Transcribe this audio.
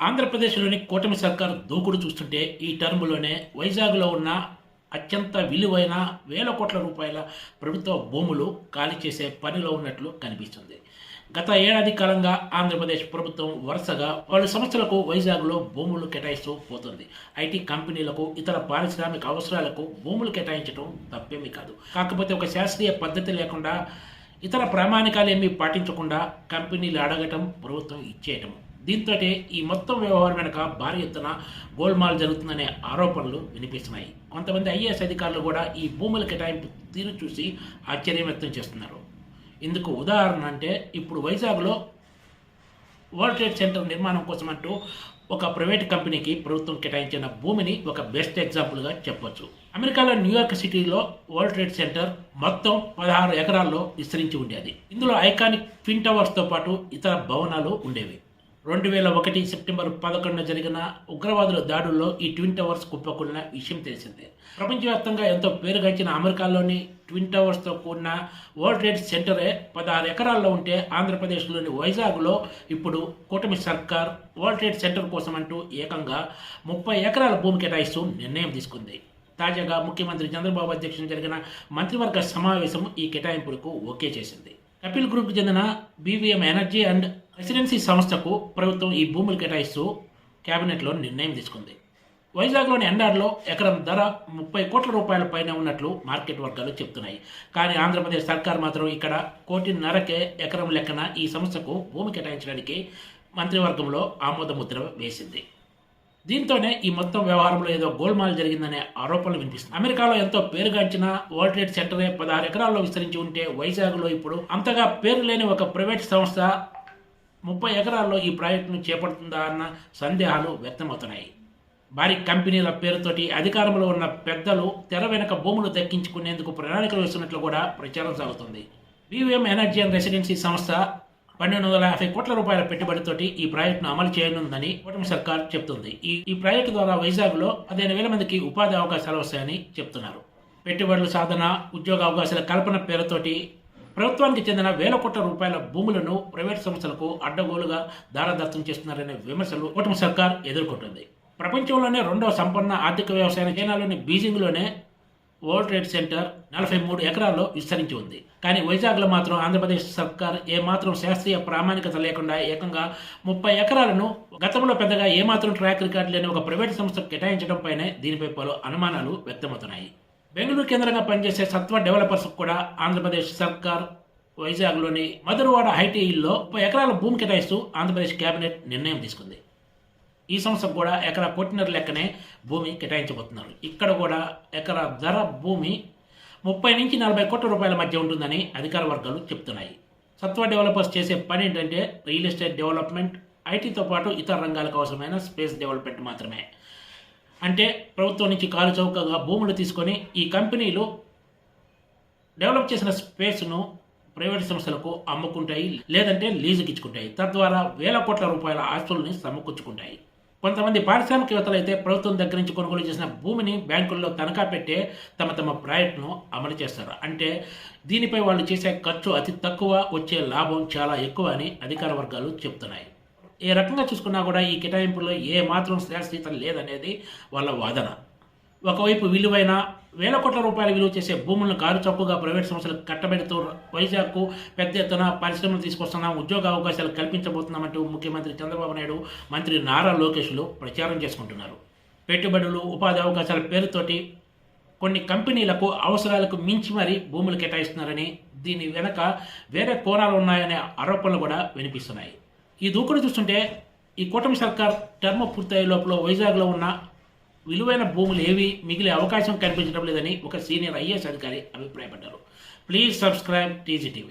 ఆంధ్రప్రదేశ్లోని కూటమి సర్కార్ దూకుడు చూస్తుంటే ఈ టర్మ్లోనే వైజాగ్లో ఉన్న అత్యంత విలువైన వేల కోట్ల రూపాయల ప్రభుత్వ భూములు ఖాళీ చేసే పనిలో ఉన్నట్లు కనిపిస్తుంది. గత ఏడాది కాలంగా ఆంధ్రప్రదేశ్ ప్రభుత్వం వరుసగా పలు సంస్థలకు వైజాగ్లో భూములు కేటాయిస్తూ పోతుంది. ఐటీ కంపెనీలకు ఇతర పారిశ్రామిక అవసరాలకు భూములు కేటాయించడం తప్పేమీ కాదు. కాకపోతే ఒక శాస్త్రీయ పద్ధతి లేకుండా ఇతర ప్రామాణికాలు ఏమీ పాటించకుండా కంపెనీలు అడగటం ప్రభుత్వం ఇచ్చేయటం. దీంతో ఈ మొత్తం వ్యవహారం వెనుక భారీ ఎత్తున గోల్మాల్ జరుగుతుందనే ఆరోపణలు వినిపిస్తున్నాయి. కొంతమంది ఐఏఎస్ అధికారులు కూడా ఈ భూముల కేటాయింపు తీరు చూసి ఆశ్చర్యం వ్యక్తం చేస్తున్నారు. ఇందుకు ఉదాహరణ అంటే ఇప్పుడు వైజాగ్లో వరల్డ్ ట్రేడ్ సెంటర్ నిర్మాణం కోసం అంటూ ఒక ప్రైవేట్ కంపెనీకి ప్రభుత్వం కేటాయించిన భూమిని ఒక బెస్ట్ ఎగ్జాంపుల్గా చెప్పొచ్చు. అమెరికాలో న్యూయార్క్ సిటీలో వరల్డ్ ట్రేడ్ సెంటర్ మొత్తం పదహారు ఎకరాల్లో విస్తరించి ఉండేది. ఇందులో ఐకానిక్ ట్విన్ టవర్స్తో పాటు ఇతర భవనాలు ఉండేవి. రెండు వేల ఒకటి సెప్టెంబర్ పదకొండున జరిగిన ఉగ్రవాదుల దాడుల్లో ఈ ట్విన్ టవర్స్ కుప్పకూలిన విషయం తెలిసిందే. ప్రపంచవ్యాప్తంగా ఎంతో పేరుగాంచిన అమెరికాలోని ట్విన్ టవర్స్తో కూడిన వరల్డ్ ట్రేడ్ సెంటరే పదహారు ఎకరాల్లో ఉంటే ఆంధ్రప్రదేశ్లోని వైజాగ్లో ఇప్పుడు కూటమి సర్కార్ వరల్డ్ ట్రేడ్ సెంటర్ కోసం అంటూ ఏకంగా ముప్పై ఎకరాల భూమి కేటాయిస్తూ నిర్ణయం తీసుకుంది. తాజాగా ముఖ్యమంత్రి చంద్రబాబు అధ్యక్షతన జరిగిన మంత్రివర్గ సమావేశం ఈ కేటాయింపులకు ఓకే చేసింది. కపిల్ గ్రూప్కి చెందిన బీవీఎం ఎనర్జీ అండ్ రెసిడెన్సీ సంస్థకు ప్రభుత్వం ఈ భూములు కేటాయిస్తూ కేబినెట్లో నిర్ణయం తీసుకుంది. వైజాగ్లోని ఎండార్లో ఎకరం ధర ముప్పై కోట్ల రూపాయల పైన ఉన్నట్లు మార్కెట్ వర్గాలు చెప్తున్నాయి కానీ ఆంధ్రప్రదేశ్ సర్కార్ మాత్రం ఇక్కడ కోటిన్నరకే ఎకరం లెక్కన ఈ సంస్థకు భూమి కేటాయించడానికి మంత్రివర్గంలో ఆమోద ముద్ర వేసింది. దీంతోనే ఈ మొత్తం వ్యవహారంలో ఏదో గోల్మాల్ జరిగిందనే ఆరోపణలు వినిపిస్తుంది అమెరికాలో ఎంతో పేరుగాంచిన వరల్డ్ ట్రేడ్ సెంటరే పదహారు ఎకరాల్లో విస్తరించి ఉంటే వైజాగ్లో ఇప్పుడు అంతగా పేరు లేని ఒక ప్రైవేట్ సంస్థ ముప్పై ఎకరాల్లో ఈ ప్రాజెక్టును చేపడుతుందా అన్న సందేహాలు వ్యక్తమవుతున్నాయి. భారీ కంపెనీల పేరుతోటి అధికారంలో ఉన్న పెద్దలు తెర వెనక భూములు దక్కించుకునేందుకు ప్రణాళికలు వేస్తున్నట్లు కూడా ప్రచారం సాగుతుంది. వివిఎం ఎనర్జీ అండ్ రెసిడెన్సీ సంస్థ పన్నెండు వందల యాభై కోట్ల రూపాయల పెట్టుబడితోటి ఈ ప్రాజెక్టును అమలు చేయనుందని కూటమి సర్కార్ చెప్తుంది. ఈ ఈ ప్రాజెక్టు ద్వారా వైజాగ్లో పదిహేను వేల మందికి ఉపాధి అవకాశాలు వస్తాయని చెప్తున్నారు. పెట్టుబడుల సాధన ఉద్యోగ అవకాశాల కల్పన పేరుతోటి ప్రభుత్వానికి చెందిన వేల కోట్ల రూపాయల భూములను ప్రైవేట్ సంస్థలకు అడ్డగోలుగా దారదత్తం చేస్తున్నారనే విమర్శలు కూటమి సర్కార్ ఎదుర్కొంటుంది. ప్రపంచంలోనే రెండవ సంపన్న ఆర్థిక వ్యవసాయ చైనాలోని బీజింగ్లోనే వరల్డ్ ట్రేడ్ సెంటర్ నలభై మూడు ఎకరాల్లో విస్తరించి ఉంది. కానీ వైజాగ్లో మాత్రం ఆంధ్రప్రదేశ్ సర్కార్ ఏమాత్రం శాస్త్రీయ ప్రామాణికత లేకుండా ఏకంగా ముప్పై ఎకరాలను గతంలో పెద్దగా ఏమాత్రం ట్రాక్ రికార్డు లేని ఒక ప్రైవేట్ సంస్థకు కేటాయించడంపైనే దీనిపై పలు అనుమానాలు వ్యక్తమవుతున్నాయి. బెంగళూరు కేంద్రంగా పనిచేసే సత్వ డెవలపర్స్ కూడా ఆంధ్రప్రదేశ్ సర్కార్ వైజాగ్లోని మధురవాడ హైటీల్లో ముప్పై ఎకరాల భూమి కేటాయిస్తూ ఆంధ్రప్రదేశ్ కేబినెట్ నిర్ణయం తీసుకుంది. ఈ సంవత్సరం కూడా ఎకరా కొట్టినర లెక్కనే భూమి కేటాయించబోతున్నారు. ఇక్కడ కూడా ఎకరా ధర భూమి ముప్పై నుంచి నలభై కోట్ల రూపాయల మధ్య ఉంటుందని అధికార వర్గాలు చెప్తున్నాయి. సత్వ డెవలపర్స్ చేసే పని ఏంటంటే రియల్ ఎస్టేట్ డెవలప్మెంట్ ఐటీతో పాటు ఇతర రంగాలకు అవసరమైన స్పేస్ డెవలప్మెంట్ మాత్రమే. అంటే ప్రభుత్వం నుంచి కాలు చౌకగా భూములు తీసుకొని ఈ కంపెనీలు డెవలప్ చేసిన స్పేస్ను ప్రైవేట్ సంస్థలకు అమ్ముకుంటాయి లేదంటే లీజుకి ఇచ్చుకుంటాయి తద్వారా వేల కోట్ల రూపాయల ఆస్తుల్ని సమకూర్చుకుంటాయి. కొంతమంది పారిశ్రామికవేత్తలు అయితే ప్రభుత్వం దగ్గర నుంచి కొనుగోలు చేసిన భూమిని బ్యాంకుల్లో తనఖా పెట్టే తమ తమ ప్రాజెక్టును అమలు చేస్తారు. అంటే దీనిపై వాళ్ళు చేసే ఖర్చు అతి తక్కువ వచ్చే లాభం చాలా ఎక్కువ అని అధికార వర్గాలు చెప్తున్నాయి. ఏ రకంగా చూసుకున్నా కూడా ఈ కేటాయింపులో ఏ మాత్రం శాశ్వత లేదనేది వాళ్ళ వాదన. ఒకవైపు విలువైన వేల కోట్ల రూపాయల విలువ చేసే భూములను కారు చౌకగా ప్రైవేట్ సంస్థలకు కట్టబెడుతూ వైజాగ్కు పెద్ద ఎత్తున పరిశ్రమలు తీసుకొస్తున్నాం ఉద్యోగ అవకాశాలు కల్పించబోతున్నామంటూ ముఖ్యమంత్రి చంద్రబాబు నాయుడు మంత్రి నారా లోకేష్లు ప్రచారం చేసుకుంటున్నారు. పెట్టుబడులు ఉపాధి అవకాశాల పేరుతోటి కొన్ని కంపెనీలకు అవసరాలకు మించి మరీ భూములు కేటాయిస్తున్నారని దీని వెనక వేరే కోణాలు ఉన్నాయనే ఆరోపణలు కూడా వినిపిస్తున్నాయి. ఈ దూకుడు చూస్తుంటే ఈ కూటమి సర్కార్ టర్మ్ పూర్తయ్యే లోపల వైజాగ్లో ఉన్న విలువైన భూములు ఏవి మిగిలే అవకాశం కనిపించడం లేదని ఒక సీనియర్ ఐఏఎస్ అధికారి అభిప్రాయపడ్డారు. Please subscribe TGTV